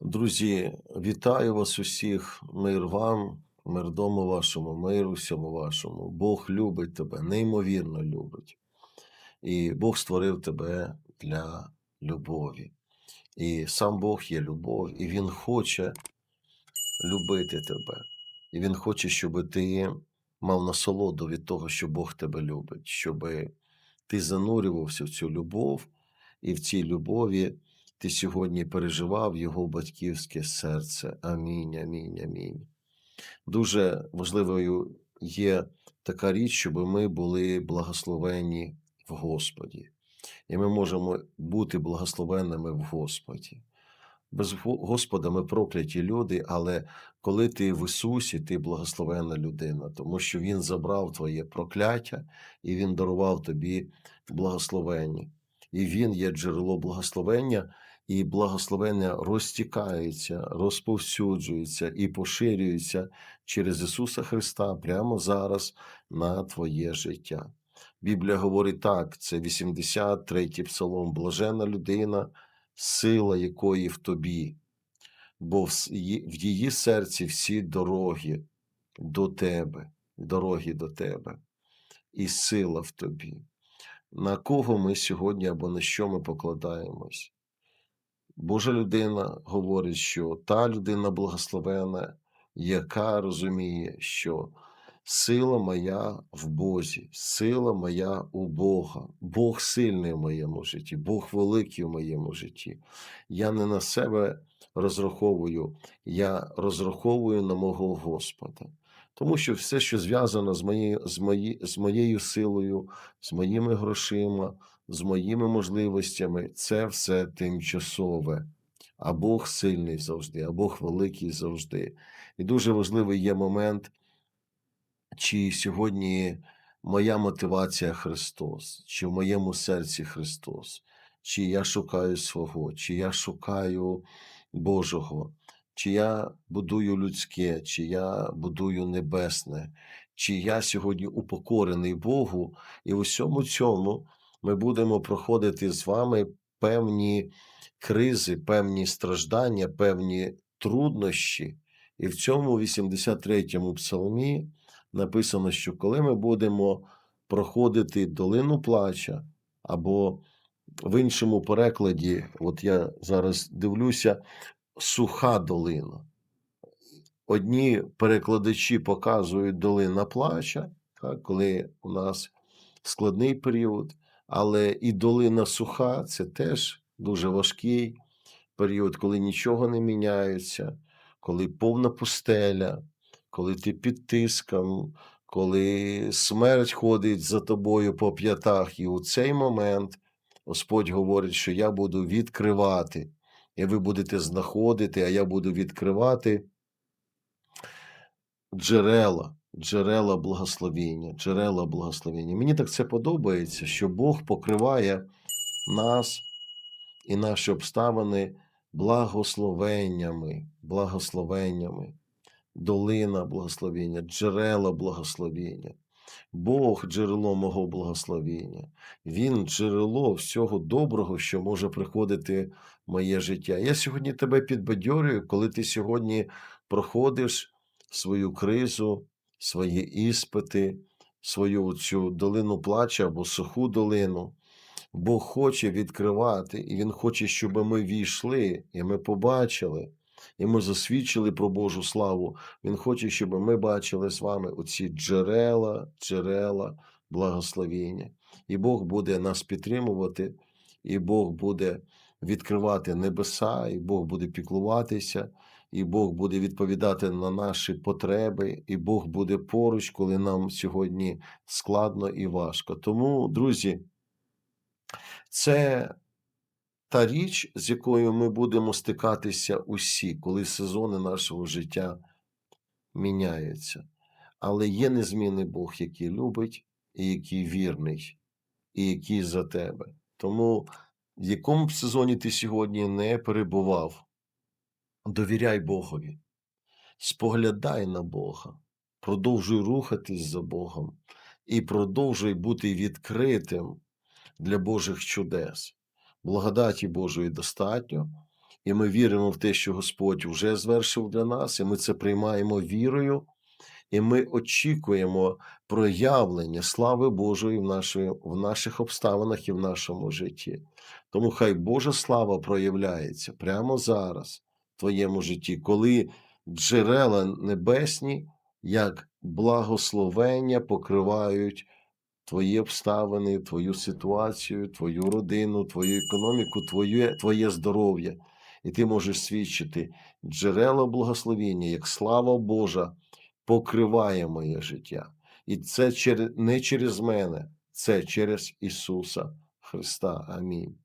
Друзі, вітаю вас усіх, мир вам, мир дому вашому, мир усьому вашому. Бог любить тебе, неймовірно любить. І Бог створив тебе для любові. І сам Бог є любов, і Він хоче любити тебе. І Він хоче, щоб ти мав насолоду від того, що Бог тебе любить, щоб ти занурювався в цю любов, і в цій любові ти сьогодні переживав його батьківське серце. Амінь, амінь, амінь. Дуже важливою є така річ, щоб ми були благословені в Господі. І ми можемо бути благословенними в Господі. Без Господа ми прокляті люди, але коли ти в Ісусі, ти благословенна людина, тому що Він забрав твоє прокляття і Він дарував тобі благословення. І Він є джерело благословення, і благословення розтікається, розповсюджується і поширюється через Ісуса Христа прямо зараз на твоє життя. Біблія говорить так: це 83-й псалом, блажена людина, сила якої в тобі, бо в її серці всі дороги до тебе, дороги до тебе, і сила в тобі. На кого ми сьогодні або на що ми покладаємось? Божа людина говорить, що та людина благословена, яка розуміє, що сила моя в Бозі, сила моя у Бога, Бог сильний в моєму житті, Бог великий в моєму житті. Я не на себе розраховую, я розраховую на мого Господа. Тому що все, що зв'язано з моєю, з, мої, з моєю силою, з моїми грошима, з моїми можливостями, це все тимчасове. А Бог сильний завжди, а Бог великий завжди. І дуже важливий є момент, чи сьогодні моя мотивація Христос, чи в моєму серці Христос, чи я шукаю свого, чи я шукаю Божого, чи я будую людське, чи я будую небесне, чи я сьогодні упокорений Богу, і в усьому цьому ми будемо проходити з вами певні кризи, певні страждання, певні труднощі. І в цьому 83-му псалмі написано, що коли ми будемо проходити долину плача, або в іншому перекладі, от я зараз дивлюся, суха долина. Одні перекладачі показують долина плача, так, коли у нас складний період, але і долина суха це теж дуже важкий період, коли нічого не міняється, коли повна пустеля, коли ти під тиском, коли смерть ходить за тобою по п'ятах, і у цей момент Господь говорить, що я буду відкривати, і ви будете знаходити, а я буду відкривати джерела, джерела благословіння, джерела благословіння. Мені так це подобається, що Бог покриває нас і наші обставини благословеннями, благословеннями, долина благословіння, джерела благословіння. Бог джерело мого благословіння. Він джерело всього доброго, що може приходити в моє життя. Я сьогодні тебе підбадьорюю, коли ти сьогодні проходиш свою кризу, свої іспити, свою цю долину плача або суху долину. Бог хоче відкривати, і Він хоче, щоб ми війшли, і ми побачили, і ми засвідчили про Божу славу. Він хоче, щоб ми бачили з вами оці джерела, джерела благословіння. І Бог буде нас підтримувати, і Бог буде відкривати небеса, і Бог буде піклуватися, і Бог буде відповідати на наші потреби, і Бог буде поруч, коли нам сьогодні складно і важко. Тому, друзі, це та річ, з якою ми будемо стикатися усі, коли сезони нашого життя міняються. Але є незмінний Бог, який любить, і який вірний, і який за тебе. Тому в якому б сезоні ти сьогодні не перебував, довіряй Богові, споглядай на Бога, продовжуй рухатись за Богом і продовжуй бути відкритим для Божих чудес. Благодаті Божої достатньо, і ми віримо в те, що Господь вже звершив для нас, і ми це приймаємо вірою, і ми очікуємо проявлення слави Божої в, нашої, в наших обставинах і в нашому житті. Тому хай Божа слава проявляється прямо зараз в твоєму житті, коли джерела небесні, як благословення, покривають твої обставини, твою ситуацію, твою родину, твою економіку, твоє, твоє здоров'я. І ти можеш свідчити джерело благословення, як слава Божа покриває моє життя. І це не через мене, це через Ісуса Христа. Амінь.